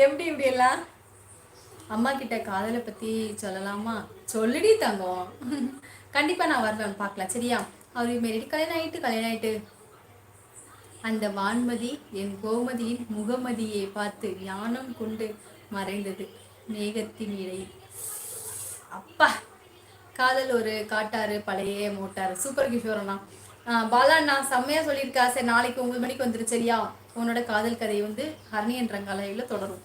எப்படி இப்படி எல்லாம் அம்மா கிட்ட காதலை பத்தி சொல்லலாமா? சொல்லிடி தங்கம். கண்டிப்பா நான் வருவேன் பார்க்கலாம். சரியா? அவர் மேரி கல்யாணம் ஆயிட்டு கல்யாணம் ஆயிட்டு. அந்த வான்மதி என் கோமதியின் முகமதியை பார்த்து ஞானம் கொண்டு மறைந்தது மேகத்தின் இடையில் அப்பா! காதல் ஒரு காட்டாறு பழைய மோட்டார் சூப்பர் கிஷோரண்ணா பாலா நான் செம்மையா சொல்லியிருக்கா. சரி நாளைக்கு ஒன்பது மணிக்கு வந்துரு சரியா? உன்னோட காதல் கதை வந்து ஹர்னி என்ற கலையில தொடரும்.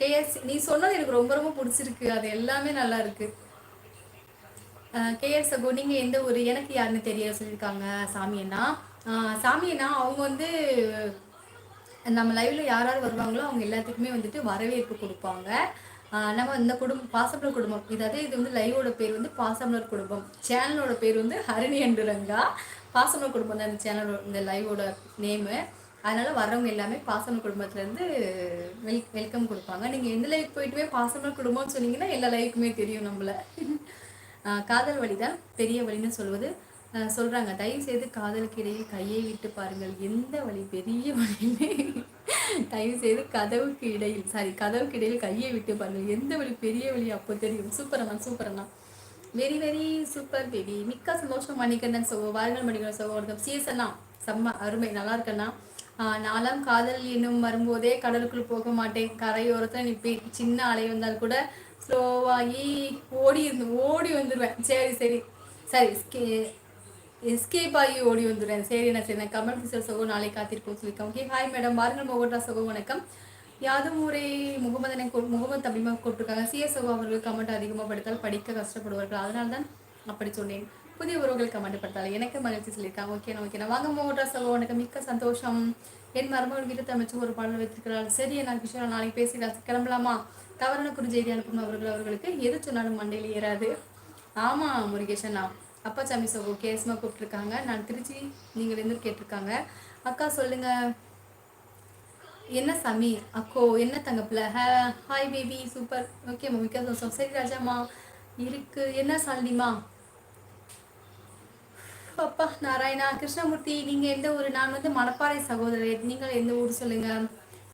கேஎஸ் நீ சொன்னது எனக்கு ரொம்ப ரொம்ப பிடிச்சிருக்கு. அது எல்லாமே நல்லா இருக்கு. கேஎஸ் சகோ நீங்கள் எந்த ஊர்? எனக்கு யாருன்னு தெரிய சொல்லியிருக்காங்க சாமியண்ணா சாமியண்ணா அவங்க வந்து நம்ம லைவ்ல யார் யார் வருவாங்களோ அவங்க எல்லாத்துக்குமே வந்துட்டு வரவேற்பு கொடுப்பாங்க. நம்ம இந்த குடும்பம் பாசம்லர் குடும்பம். இதாவது இது வந்து லைவோட பேர் வந்து பாசம்லர் குடும்பம். சேனலோட பேர் வந்து ஹரிணி அண்டு ரங்கா. பாசமலர் குடும்பம் தான் இந்த சேனலோட இந்த லைவோட நேமு அதனால வர்றவங்க எல்லாமே பாசமலர் குடும்பத்துலேருந்து வெல் வெல்கம் கொடுப்பாங்க. நீங்கள் எந்த லைஃப் போயிட்டுமே பாசமலர் குடும்பம்னு சொன்னீங்கன்னா எல்லா லைவுக்குமே தெரியும் நம்மள. காதல் வழி தான் பெரிய வழின்னு சொல்வது. சொல்கிறாங்க தயவு செய்து காதலுக்கு இடையில் கையை விட்டு பாருங்கள். எந்த வழி பெரிய வழியுமே தயவு செய்து கதவுக்கு இடையில் சாரி கதவுக்கு இடையில் கையை விட்டு பாருங்கள். எந்த வழி பெரிய வழி அப்போ தெரியும். சூப்பர் அண்ணா சூப்பர் அண்ணா. வெரி வெரி சூப்பர் பேபி மிக்க சந்தோஷம் மணிக்கண்ணன் சோ வாருங்கள் மணிகண்டன் சகோதரம் சிஎஸ் அண்ணா செம்ம அருமை. நல்லா இருக்கண்ணா. நாலாம் காதல் இன்னும் வரும்போதே கடலுக்குள் போக மாட்டேன். கரையோரத்தில் நிற்பேன் சின்ன அலை வந்தால் கூட ஸ்லோவாகி ஓடி இருந்து ஓடி வந்துடுவேன் சரி சரி. சரி எஸ்கேப் ஆகி ஓடி வந்துடுவேன் சரி நான் சரி நான் கமல் கிஷோர் சகோ நாளை காத்திருக்கோம் சொல்லியிருக்கேன் ஓகே ஹாய் மேடம். வாருங்கள் மோகட்டா சகோ வணக்கம். யாதும் ஊரே முகமதனை முகமது தபிமா கொடுத்துருக்காங்க சிஎஸ் சகோ அவர்கள் கமெண்ட் அதிகமாக படித்தால் படிக்க கஷ்டப்படுவார்கள். அதனால தான் அப்படி சொன்னேன். புதிய உறவுகள் கமெண்ட் படுத்தாலும் எனக்கு மகிழ்ச்சி சொல்லியிருக்காங்க. ஓகேண்ணா ஓகேண்ணா வாங்க மோட்டா சகோ எனக்கு மிக்க சந்தோஷம். என் மருமகள் வீட்டு அமைச்சு ஒரு பாடல் வைத்திருக்கிறாள். சரி நான் கிஷோரா நாளைக்கு பேசிக்கலாம் கிளம்பலாமா? தவறான குறுஞ்செய்தி அனுப்பும் அவர்கள் அவர்களுக்கு எது சொன்னாலும் மண்டையில் ஏறாது. ஆமாம் முருகேஷன் அப்பா சாமி சகோ கேஸ்மா கூப்பிட்டுருக்காங்க. நான் திருச்சி நீங்கள் இருந்து கேட்டிருக்காங்க? அக்கா சொல்லுங்க. என்ன சாமி? அக்கோ என்ன தங்கப்பில்? ஹாய் பேபி சூப்பர் ஓகே மிக்க சந்தோஷம். சரி ராஜாம்மா. இருக்கு. என்ன சாலினிமா அப்பா நாராயணா கிருஷ்ணமூர்த்தி நீங்கள் எந்த ஊர்? நான் வந்து மணப்பாறை சகோதரர். நீங்கள் எந்த ஊர் சொல்லுங்க?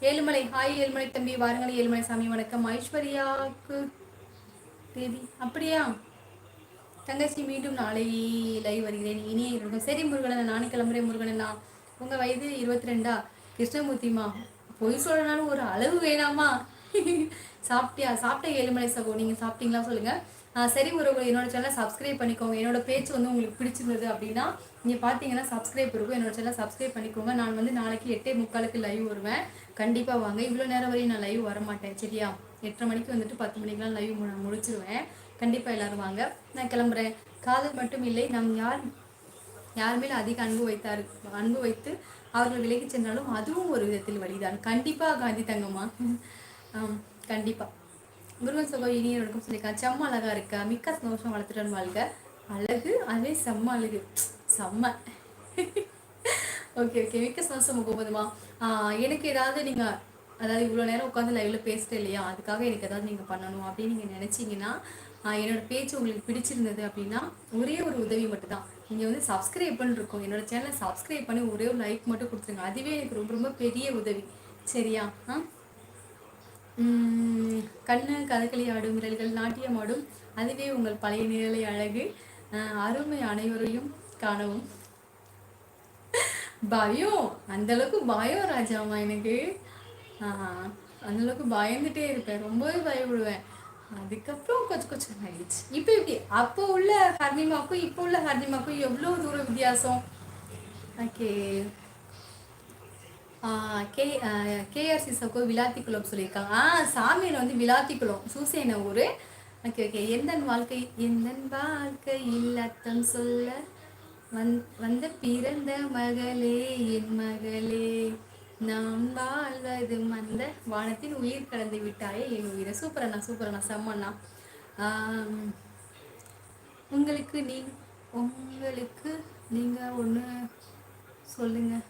ஏழுமலை ஹாய் ஏழுமலை தம்பி வாருங்கள் ஏழுமலை சாமி வணக்கம். ஐஸ்வர்யாவுக்கு தேதி அப்படியா? தங்கச்சி மீண்டும் நாளை லைவ் வருகிறேன். இனிய இருக்கும் சரி முருகனன் நானும் கிளம்புறேன் முருகனண்ணா உங்கள் வயது இருபத்தி ரெண்டா? கிருஷ்ணமூர்த்திமா பொய் சொல்லனாலும் ஒரு அளவு வேணாமா சாப்பிட்டியா? சாப்பிட்ட ஏழுமலை சகோ நீங்கள் சாப்பிட்டீங்களா சொல்லுங்கள் சரி ஒரு என்னோட சேனலை சப்ஸ்கிரைப் பண்ணிக்கோங்க. என்னோட பேச்சு வந்து உங்களுக்கு பிடிச்சிருந்தது அப்படின்னா நீங்கள் பார்த்தீங்கன்னா சப்ஸ்கிரைப் இருக்கும். என்னோட சேனலை சப்ஸ்கிரைப் பண்ணிக்கோங்க. நான் வந்து நாளைக்கு எட்டே முக்காலுக்கு லைவ் வருவேன். கண்டிப்பாக வாங்க. இவ்வளோ நேரம் வரையும் நான் லைவ் வர மாட்டேன் சரியா? எட்டரை மணிக்கு வந்துட்டு பத்து மணிக்கெலாம் லைவ் முடிச்சிருவேன். கண்டிப்பாக எல்லாரும் வாங்க. நான் கிளம்புறேன். காதல் மட்டும் இல்லை நம் யார் யார் மேலே அதிக அன்பு வைத்தார் அன்பு வைத்து அவர்கள் விலகி சென்றாலும் அதுவும் ஒரு விதத்தில் வழிதான். கண்டிப்பாக காந்தி தங்கம்மா. கண்டிப்பாக முருகன் சகோ இனிய நடக்கும் சொல்லியிருக்கா செம்ம அழகாக இருக்கா? மிக்க சந்தோஷம் வளர்த்துட்டு வாழ்க. அழகு அதே செம்ம அழகு. செம்ம. Okay okay. மிக்க சந்தோஷம் போகுதுமா எனக்கு ஏதாவது நீங்கள் அதாவது இவ்வளோ நேரம் உட்காந்து லைவ்ல பேசிட்டே இல்லையா? அதுக்காக எனக்கு ஏதாவது நீங்கள் பண்ணணும் அப்படின்னு நீங்கள் நினச்சிங்கன்னா என்னோட பேச்சு உங்களுக்கு பிடிச்சிருந்தது அப்படின்னா ஒரே ஒரு உதவி மட்டும் தான் நீங்கள் வந்து சப்ஸ்கிரைப் பண்ணிருக்கோம் என்னோட சேனலை சப்ஸ்கிரைப் பண்ணி ஒரே ஒரு லைக் மட்டும் கொடுத்துருங்க. அதுவே எனக்கு ரொம்ப ரொம்ப பெரிய உதவி. சரியா? ஆ? கண்ணு கதகளி ஆடும் விரல்கள் நாட்டியம் ஆடும். அதுவே உங்கள் பழைய நிழலை அழகு. அருமை அனைவரையும் காணவும். பயம் அந்த அளவுக்கு பயம் ராஜாமா எனக்கு. அந்த அளவுக்கு பயந்துட்டே இருப்பேன். ரொம்பவே பயப்படுவேன். அதுக்கப்புறம் கொஞ்சம் கொஞ்சம் ஆயிடுச்சு. இப்போ எப்படி? அப்போ உள்ள ஹர்னிமாக்கும் இப்போ உள்ள ஹர்னிமாக்கும் எவ்வளோ தூரம் வித்தியாசம்? ஓகே. கே கேஆர்சி சக்கோ விளாத்திக்குளம் சொல்லியிருக்காங்க. ஆ சாமியில் வந்து விளாத்திக்குளம் சூசேன ஊர்? Okay okay. எந்த வாழ்க்கை? எந்த வாழ்க்கை அர்த்தம் சொல்ல. வந் வந்த பிறந்த மகளே என் மகளே. நாம் வாழ்வது மந்த வானத்தின் உயிர் கடந்து விட்டாயே என் உயிரை. சூப்பரண்ணா சூப்பரண்ணா செம்மண்ணா. உங்களுக்கு நீ உங்களுக்கு நீங்கள் ஒன்று சொல்லுங்கள்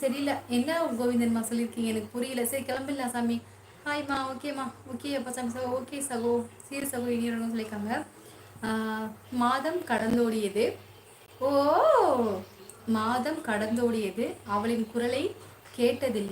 சரியில்லை. என்ன கோவிந்தன்மா சொல்லியிருக்கீங்க? எனக்கு புரியல. சரி கிளம்பிடலாம் சாமி. ஹாய்மா ஓகேம்மா ஓகே அப்பா சாமி சகோ ஓகே சகோ. சீர் சகோ இனியும் சொல்லியிருக்காங்க. மாதம் கடந்தோடியது. ஓ மாதம் கடந்தோடியது. அவளின் குரலை கேட்டதில்லை.